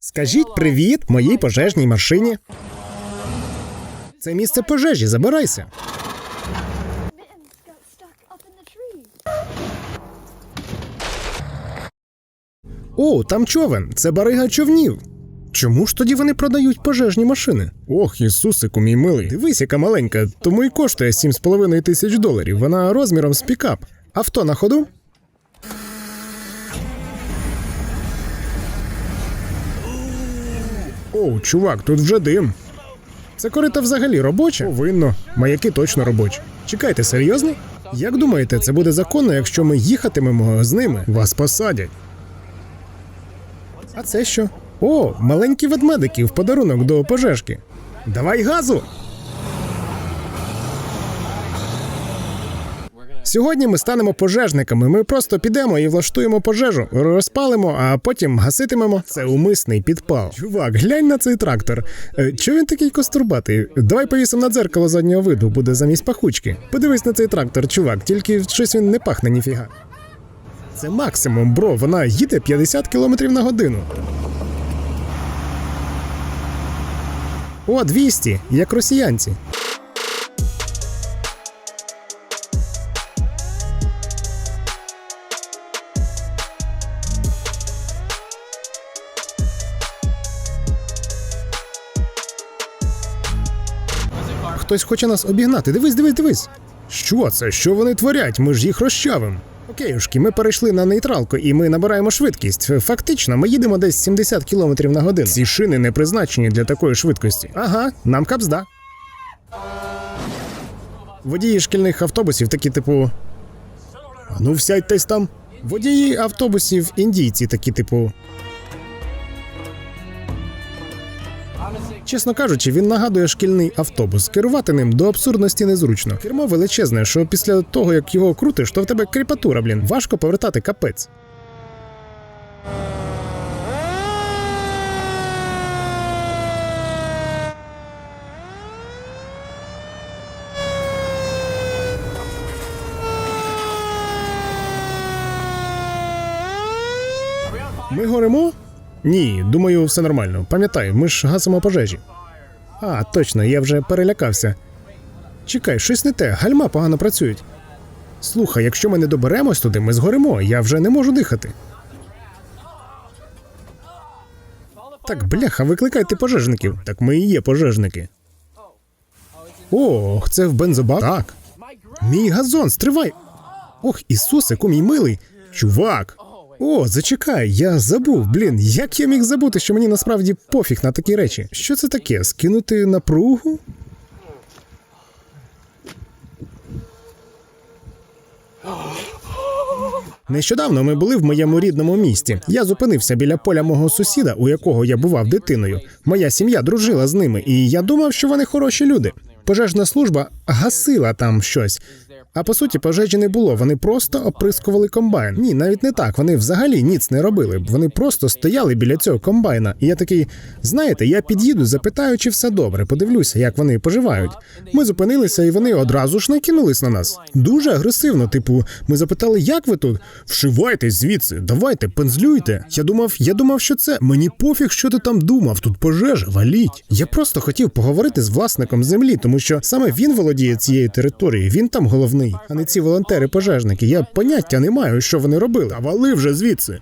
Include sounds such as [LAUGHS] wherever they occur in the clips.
Скажіть привіт моїй пожежній машині. Це місце пожежі, забирайся. О, там човен, це барига човнів. Чому ж тоді вони продають пожежні машини? Ох, Ісусику, мій милий. Дивись, яка маленька, тому і коштує 7,5 тисяч доларів. Вона розміром з пікап. Авто на ходу? Оу, чувак, тут вже дим. Це корита взагалі робоче? Повинно. Маяки точно робочі. Чекайте, серйозно? Як думаєте, це буде законно, якщо ми їхатимемо з ними? Вас посадять. А це що? О, маленькі ведмедики в подарунок до пожежки. Давай газу! Сьогодні ми станемо пожежниками. Ми просто підемо і влаштуємо пожежу, розпалимо, а потім гаситимемо. Це умисний підпал. Чувак, глянь на цей трактор. Е, Чого він такий кострубатий? Давай повісимо на дзеркало заднього виду, буде замість пахучки. Подивись на цей трактор, чувак, тільки щось він не пахне ніфіга. Це максимум, бро. Вона їде 50 км на годину. О, 200, як росіянці. Хтось хоче нас обігнати. Дивись, дивись, дивись. Що це? Що вони творять? Ми ж їх розчавим. Окейушки, ми перейшли на нейтралку і ми набираємо швидкість. Фактично, ми їдемо десь 70 км на годину. Ці шини не призначені для такої швидкості. Ага, нам капзда. Водії шкільних автобусів такі, типу. Ну, всядьтесь там. Водії автобусів індійці такі, типу. Чесно кажучи, він нагадує шкільний автобус. Керувати ним до абсурдності незручно. Кермо величезне, що після того, як його крутиш, то в тебе кріпатура, блін. Важко повертати капець. Ми горимо? Ні, думаю, все нормально. Пам'ятай, ми ж гасимо пожежі. А, точно, я вже перелякався. Чекай, щось не те, гальма погано працюють. Слухай, якщо ми не доберемось туди, ми згоримо, я вже не можу дихати. Так, бляха, викликайте пожежників. Так ми і є пожежники. Ох, це в бензобак? Так. Мій газон, стривай. Ох, Ісусику, мій милий. Чувак. О, зачекай, я забув. Блін, як я міг забути, що мені насправді пофіг на такі речі. Що це таке? Скинути напругу? Нещодавно ми були в моєму рідному місті. Я зупинився біля поля мого сусіда, у якого я бував дитиною. Моя сім'я дружила з ними, і я думав, що вони хороші люди. Пожежна служба гасила там щось. А по суті, пожежі не було. Вони просто оприскували комбайн. Ні, навіть не так. Вони взагалі ніц не робили. Вони просто стояли біля цього комбайна. І я такий, знаєте, я під'їду, запитаю, чи все добре. Подивлюся, як вони поживають. Ми зупинилися, і вони одразу ж накинулись на нас. Дуже агресивно. Типу, ми запитали, як ви тут? Вшивайтесь звідси, давайте, пензлюйте. Я думав, я думав, що це мені пофіг, що ти там думав. Тут пожежа, валіть. Я просто хотів поговорити з власником землі, тому що саме він володіє цією територією. Він там головний, а не ці волонтери-пожежники. Я поняття не маю, що вони робили. А вали вже звідси.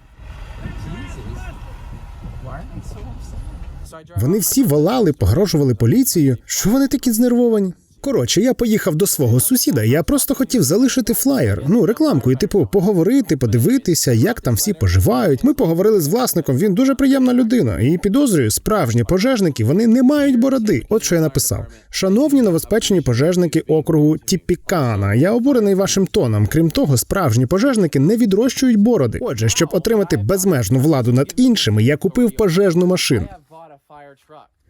Вони всі волали, погрожували поліцією. Що вони такі знервовані? Коротше, я поїхав до свого сусіда. Я просто хотів залишити флаєр, ну рекламку, і типу поговорити, подивитися, як там всі поживають. Ми поговорили з власником. Він дуже приємна людина. І підозрюю, справжні пожежники вони не мають бороди. От що я написав: шановні новоспечені пожежники округу Тіпікана. Я обурений вашим тоном. Крім того, справжні пожежники не відрощують бороди. Отже, щоб отримати безмежну владу над іншими, я купив пожежну машину.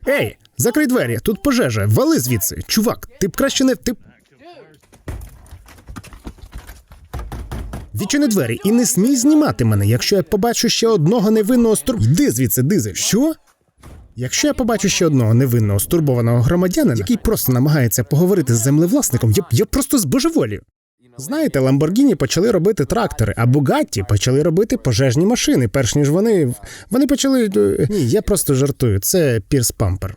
Ей, закрий двері, тут пожежа, вали звідси. Чувак, ти б краще не ти. Відчини двері і не смій знімати мене, якщо я побачу ще одного невинного стур... Йди звідси, дизи. Що? Якщо я побачу ще одного невинного стурбованого громадянина, який просто намагається поговорити з землевласником, я, я просто збожеволію. Знаєте, Ламборгіні почали робити трактори, а Бугатті почали робити пожежні машини, перш ніж вони. Вони почали. е, Ні, я просто жартую. Це Пірс Пампер.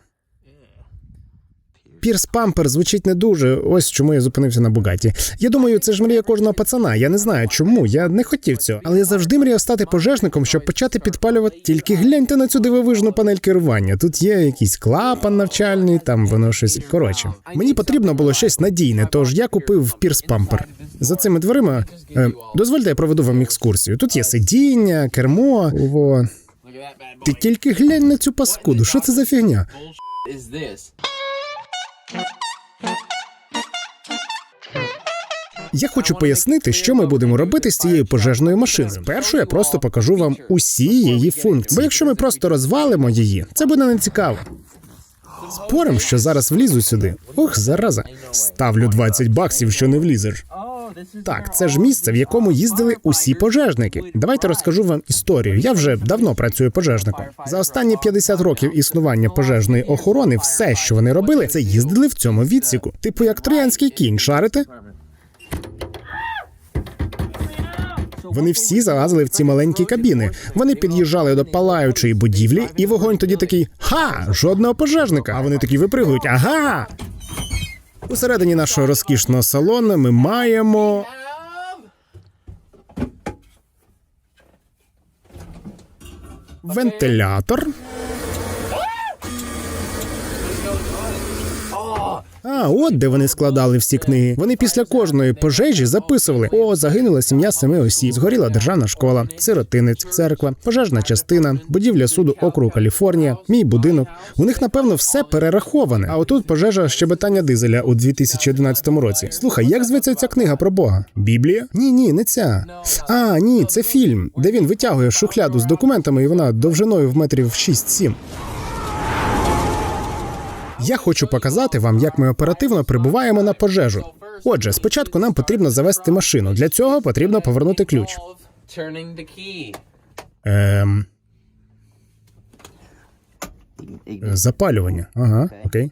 Пірс Пампер звучить не дуже. Ось чому я зупинився на Бугаті. Я думаю, це ж мрія кожного пацана. Я не знаю чому. Я не хотів цього. Але я завжди мріяв стати пожежником, щоб почати підпалювати. Тільки гляньте на цю дивовижну панель керування. Тут є якийсь клапан навчальний, там воно щось. Коротше, мені потрібно було щось надійне, тож я купив Пірс Пампер. За цими дверима е, дозвольте, я проведу вам екскурсію. Тут є сидіння, кермо. Во. Ти тільки глянь на цю паскуду. Що це за фігня? Я хочу пояснити, що ми будемо робити з цією пожежною машиною. Спершу я просто покажу вам усі її функції. Бо якщо ми просто розвалимо її, це буде нецікаво. Спорим, що зараз влізу сюди. Ох, зараза. Ставлю 20 баксів, що не влізеш. Так, це ж місце, в якому їздили усі пожежники. Давайте розкажу вам історію. Я вже давно працюю пожежником. За останні 50 років існування пожежної охорони, все, що вони робили, це їздили в цьому відсіку. Типу як троянський кінь, шарите? Вони всі залазили в ці маленькі кабіни. Вони під'їжджали до палаючої будівлі, і вогонь тоді такий: ха! Жодного пожежника. А вони такі випригують. Ага. Усередині нашого розкішного салону ми маємо. Вентилятор. А, от де вони складали всі книги. Вони після кожної пожежі записували: о, загинула сім'я семи осіб, згоріла державна школа, сиротинець, церква, пожежна частина, будівля суду округу Каліфорнія, мій будинок. У них напевно все перераховане. А отут пожежа щебетання дизеля у 2011 році. Слухай, як зветься ця книга про Бога? Біблія? Ні, ні, не ця. А, ні, це фільм, де він витягує шухляду з документами, і вона довжиною в метрів 6-7. Я хочу показати вам, як ми оперативно прибуваємо на пожежу. Отже, спочатку нам потрібно завести машину. Для цього потрібно повернути ключ. Ем... Запалювання. Ага, окей.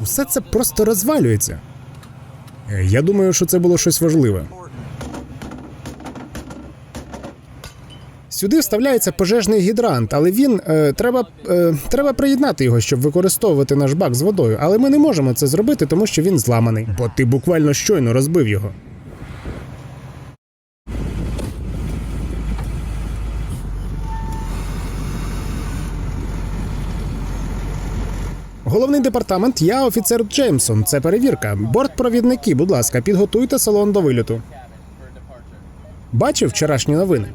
Усе це просто розвалюється. Я думаю, що це було щось важливе. Сюди вставляється пожежний гідрант, але він е, треба, е, треба приєднати його, щоб використовувати наш бак з водою. Але ми не можемо це зробити, тому що він зламаний. Бо ти буквально щойно розбив його. Головний департамент, я офіцер Джеймсон. Це перевірка. Бортпровідники, будь ласка, підготуйте салон до вильоту. Бачив вчорашні новини?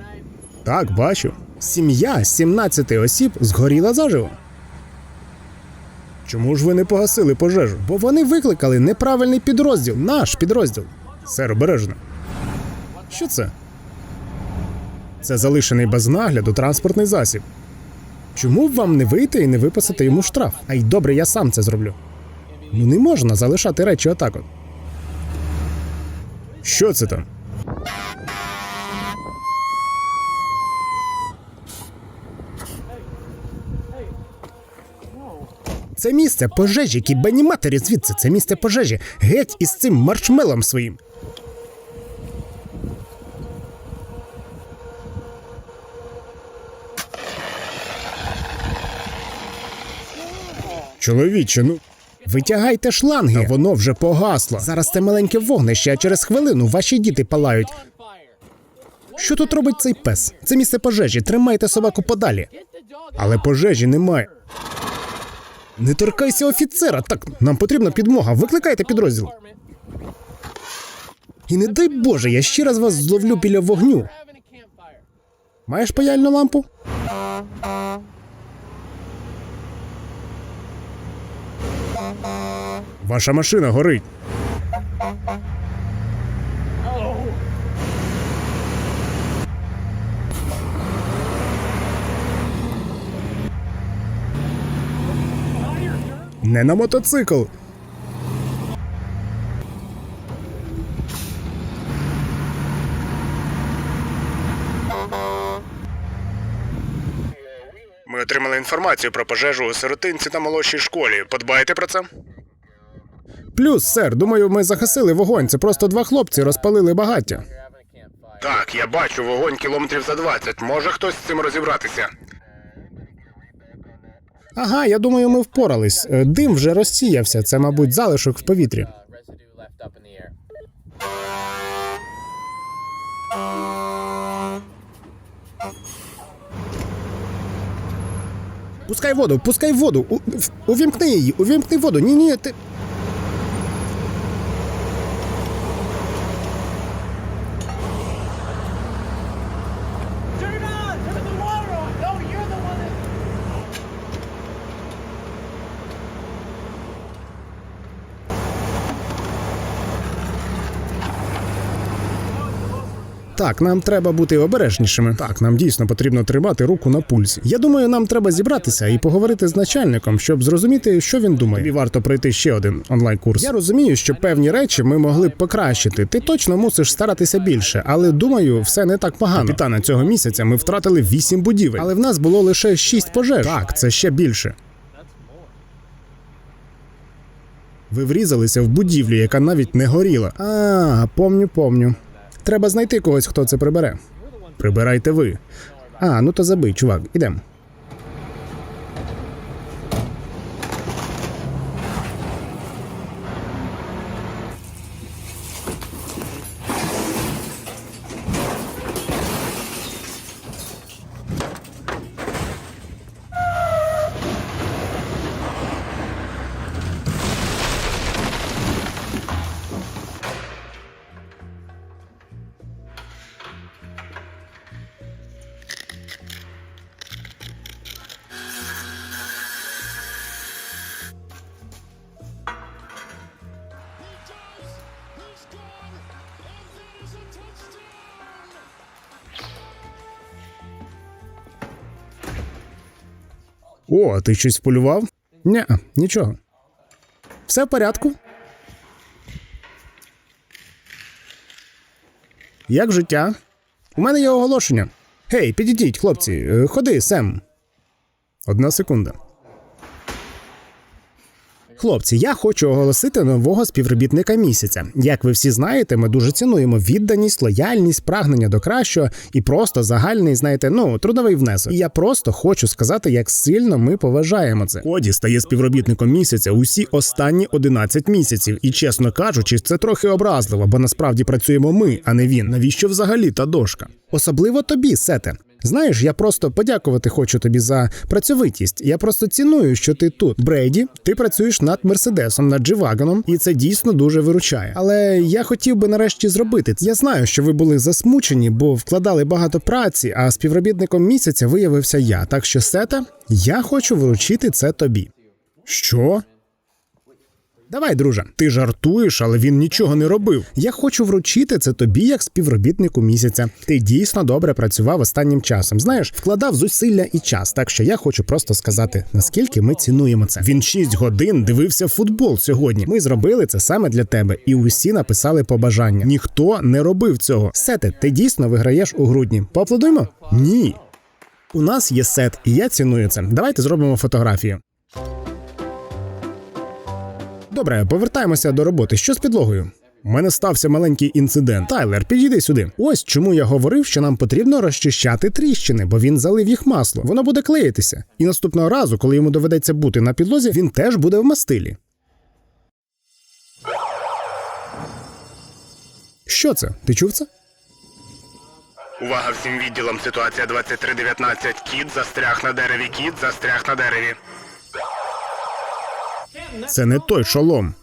Так, бачу. Сім'я з 17 осіб згоріла заживо. Чому ж ви не погасили пожежу? Бо вони викликали неправильний підрозділ, наш підрозділ. Сер, обережно. Що це? Це залишений без нагляду транспортний засіб. Чому б вам не вийти і не виписати йому штраф? А й добре, я сам це зроблю. Ну не можна залишати речі отак от. Що це там? Це місце пожежі, кібані матері звідси. Це місце пожежі. Геть із цим маршмелом своїм. Чоловіче, ну. Витягайте шланги, воно вже погасло. Зараз це маленьке вогнище, а через хвилину ваші діти палають. Що тут робить цей пес? Це місце пожежі. Тримайте собаку подалі. Але пожежі немає. Не торкайся офіцера. Так, нам потрібна підмога. Викликайте підрозділ. І не дай Боже, я ще раз вас зловлю біля вогню. Маєш паяльну лампу? Ваша машина горить. Не на мотоцикл. Ми отримали інформацію про пожежу у сиротинці та молодшій школі. Подбаєте про це? Плюс, сер, думаю, ми загасили вогонь. Це просто два хлопці розпалили багаття. Так, я бачу вогонь кілометрів за 20. Може хтось з цим розібратися. Ага, я думаю, ми впорались. Е, Дим вже розсіявся. Це, мабуть, залишок в повітрі. Пускай воду, пускай воду. У, увімкни її, увімкни воду. Ні, ні, ти. Так, нам треба бути обережнішими. Так, нам дійсно потрібно тримати руку на пульсі. Я думаю, нам треба зібратися і поговорити з начальником, щоб зрозуміти, що він думає. Тобі варто пройти ще один онлайн-курс. Я розумію, що певні речі ми могли б покращити. Ти точно мусиш старатися більше, але думаю, все не так погано. Капітана цього місяця ми втратили вісім будівель, але в нас було лише шість пожеж. Так, це ще більше. Ви врізалися в будівлю, яка навіть не горіла. А, помню, помню. Треба знайти когось, хто це прибере. Прибирайте ви. А, ну то забий, чувак, ідем. О, ти щось полював? Ні, нічого. Все в порядку. Як життя? У мене є оголошення. Гей, підійдіть, хлопці, Е, ходи, Сем. Одна секунда. Хлопці, я хочу оголосити нового співробітника місяця. Як ви всі знаєте, ми дуже цінуємо відданість, лояльність, прагнення до кращого і просто загальний, знаєте, ну трудовий внесок. І я просто хочу сказати, як сильно ми поважаємо це. Коді стає співробітником місяця усі останні 11 місяців. І чесно кажучи, це трохи образливо, бо насправді працюємо ми, а не він. Навіщо взагалі та дошка? Особливо тобі, Сете. Знаєш, я просто подякувати хочу тобі за працьовитість. Я просто ціную, що ти тут. Брейді, ти працюєш над мерседесом, над Дживаганом, і це дійсно дуже виручає. Але я хотів би нарешті зробити. це. Я знаю, що ви були засмучені, бо вкладали багато праці, а співробітником місяця виявився я. Так що, Сета, я хочу вручити це тобі. Що? Давай, друже, ти жартуєш, але він нічого не робив. Я хочу вручити це тобі як співробітнику місяця. Ти дійсно добре працював останнім часом. Знаєш, вкладав зусилля і час. Так що я хочу просто сказати, наскільки ми цінуємо це. Він 6 годин дивився футбол сьогодні. Ми зробили це саме для тебе, і усі написали побажання. Ніхто не робив цього. Сете, ти дійсно виграєш у грудні. Поаплодуємо? Ні. У нас є сет, і я ціную це. Давайте зробимо фотографію. Добре, повертаємося до роботи. Що з підлогою? У мене стався маленький інцидент. Тайлер, підійди сюди. Ось чому я говорив, що нам потрібно розчищати тріщини, бо він залив їх масло. Воно буде клеїтися. І наступного разу, коли йому доведеться бути на підлозі, він теж буде в мастилі. Що це? Ти чув це? Увага всім відділам. Ситуація 2319. Кіт застряг на дереві. Кіт застряг на дереві. Це не той шолом.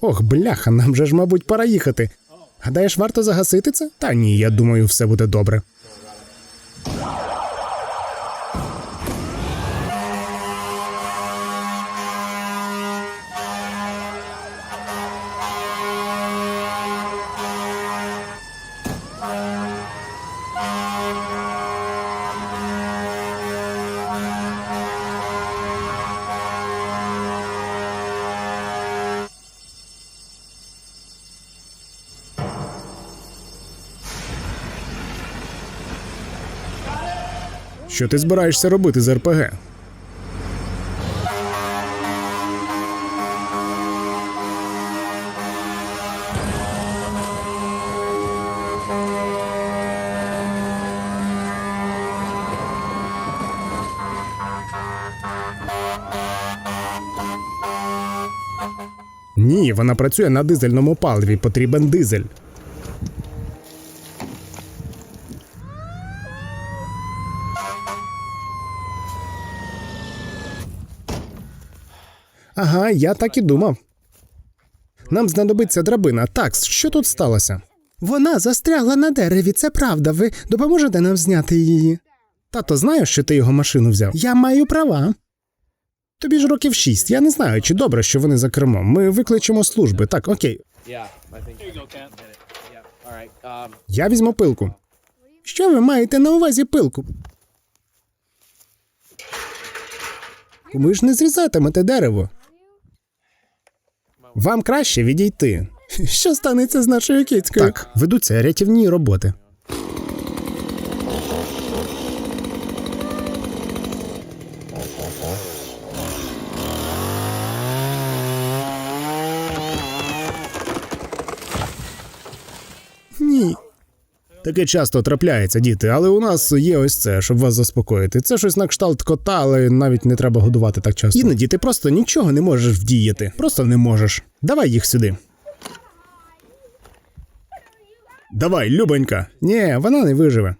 Ох, бляха, нам же ж, мабуть, пора їхати. Гадаєш, варто загасити це? Та ні, я думаю, все буде добре. Що ти збираєшся робити з РПГ? Ні, вона працює на дизельному паливі. Потрібен дизель. Ага, я так і думав. Нам знадобиться драбина. Так, що тут сталося? Вона застрягла на дереві, це правда. Ви допоможете нам зняти її? Тато, знаєш, що ти його машину взяв? Я маю права. Тобі ж років шість. Я не знаю, чи добре, що вони за кермом. Ми викличемо служби. Так, окей. Я візьму пилку. Що ви маєте на увазі пилку? Ви ж не зрізатимете дерево. Вам краще відійти. [LAUGHS] Що станеться з нашою кіцькою? Так, ведуться рятівні роботи. Ні. Таке часто трапляється, діти, але у нас є ось це, щоб вас заспокоїти. Це щось на кшталт кота, але навіть не треба годувати так часто. Іноді ти просто нічого не можеш вдіяти. Просто не можеш. Давай їх сюди. Давай, Любонька. Ні, вона не виживе.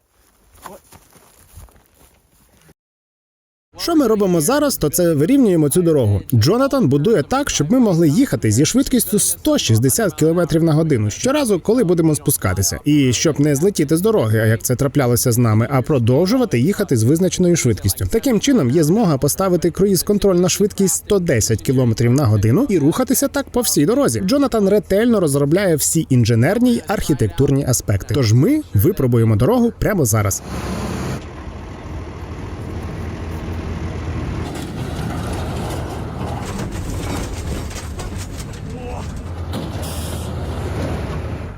Що ми робимо зараз, то це вирівнюємо цю дорогу. Джонатан будує так, щоб ми могли їхати зі швидкістю 160 км на годину щоразу, коли будемо спускатися, і щоб не злетіти з дороги, як це траплялося з нами, а продовжувати їхати з визначеною швидкістю. Таким чином є змога поставити круїз-контроль на швидкість 110 км на годину і рухатися так по всій дорозі. Джонатан ретельно розробляє всі інженерні й архітектурні аспекти. Тож ми випробуємо дорогу прямо зараз.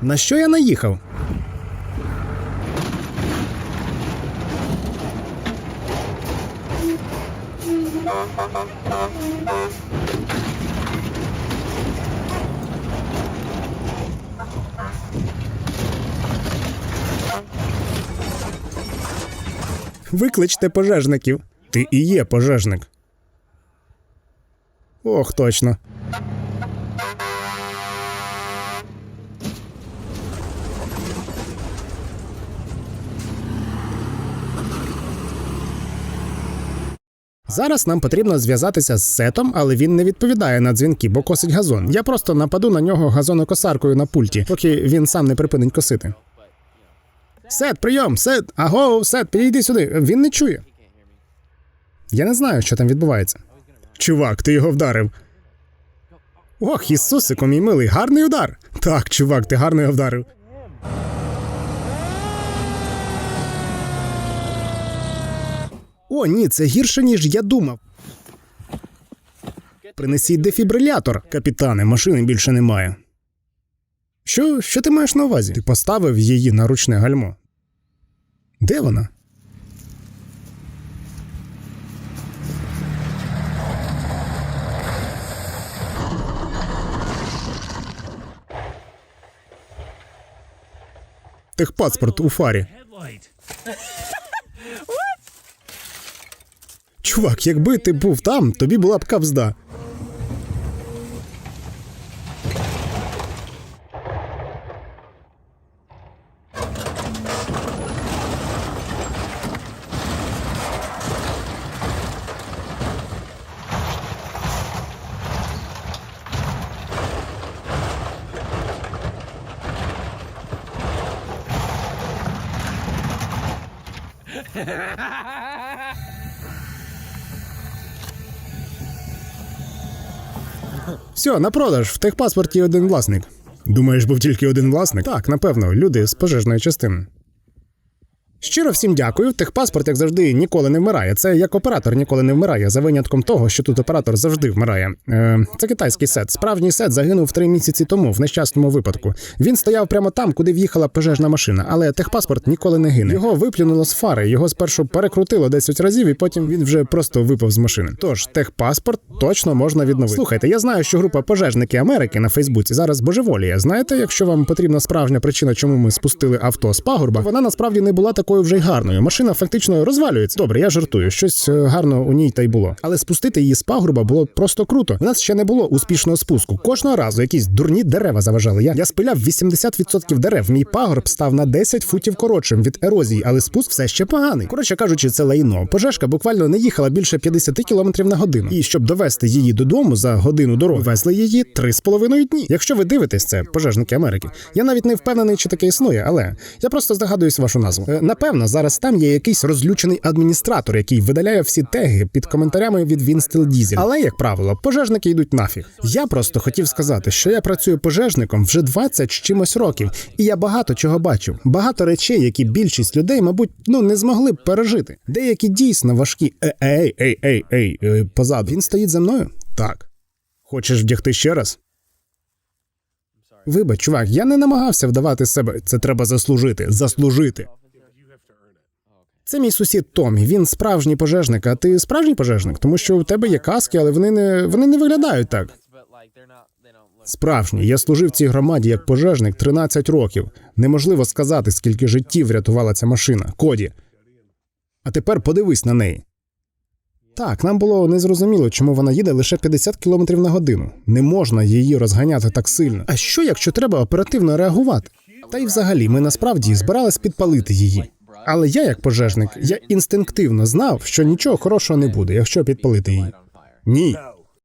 На що я наїхав? Викличте пожежників. Ти і є пожежник. Ох, точно. Зараз нам потрібно зв'язатися з сетом, але він не відповідає на дзвінки, бо косить газон. Я просто нападу на нього газонокосаркою на пульті, поки він сам не припинить косити. Сет, прийом, сет, аго, сет, підійди сюди. Він не чує. Я не знаю, що там відбувається. Чувак, ти його вдарив. Ох, Ісусико, мій милий, гарний удар. Так, чувак, ти гарно його вдарив. О, ні, це гірше, ніж я думав. Принесіть дефібрилятор, капітане, машини більше немає. Що, що ти маєш на увазі? Ти поставив її на ручне гальмо. Де вона? Техпаспорт у фарі. Чувак, якби ти був там, тобі була б кавзда. Все, на продаж. В техпаспорті один власник. Думаєш, був тільки один власник? Так, напевно, люди з пожежної частини. Щиро всім дякую. Техпаспорт, як завжди, ніколи не вмирає. Це як оператор ніколи не вмирає, за винятком того, що тут оператор завжди вмирає. Е, це китайський сет. Справжній сет загинув три місяці тому в нещасному випадку. Він стояв прямо там, куди в'їхала пожежна машина, але техпаспорт ніколи не гине. Його виплюнуло з фари. Його спершу перекрутило 10 разів, і потім він вже просто випав з машини. Тож техпаспорт точно можна відновити. Слухайте, я знаю, що група пожежники Америки на Фейсбуці зараз божеволіє. Знаєте, якщо вам потрібна справжня причина, чому ми спустили авто з пагорба, вона насправді не була такою вже й гарною. Машина фактично розвалюється. Добре, я жартую. Щось е, гарно у ній та й було. Але спустити її з пагорба було просто круто. У нас ще не було успішного спуску. Кожного разу якісь дурні дерева заважали. Я, я спиляв 80% дерев. Мій пагорб став на 10 футів коротшим від ерозії, але спуск все ще поганий. Коротше кажучи, це лайно. Пожежка буквально не їхала більше 50 км на годину. І щоб довести її додому за годину дороги, везли її 3,5 дні. Якщо ви дивитесь це, пожежники Америки, я навіть не впевнений, чи таке існує, але я просто здогадуюсь вашу назву. Напевно, зараз там є якийсь розлючений адміністратор, який видаляє всі теги під коментарями від Вінстил Дізель. Але, як правило, пожежники йдуть нафіг. Я просто хотів сказати, що я працюю пожежником вже 20 з чимось років, і я багато чого бачив. Багато речей, які більшість людей, мабуть, ну не змогли б пережити. Деякі дійсно важкі. Е, Ей, ей, ей, ей, е, позаду. Він стоїть за мною? Так. Хочеш вдягти ще раз? Вибач, чувак, я не намагався вдавати себе. Це треба заслужити. Заслужити. Це мій сусід Томі. Він справжній пожежник. А ти справжній пожежник? Тому що у тебе є каски, але вони не вони не виглядають так. Справжній. Я служив цій громаді як пожежник 13 років. Неможливо сказати, скільки життів врятувала ця машина. Коді. А тепер подивись на неї. Так, нам було незрозуміло, чому вона їде лише 50 км на годину. Не можна її розганяти так сильно. А що, якщо треба оперативно реагувати? Та й взагалі, ми насправді збирались підпалити її. Але я, як пожежник, я інстинктивно знав, що нічого хорошого не буде, якщо підпалити її. Ні,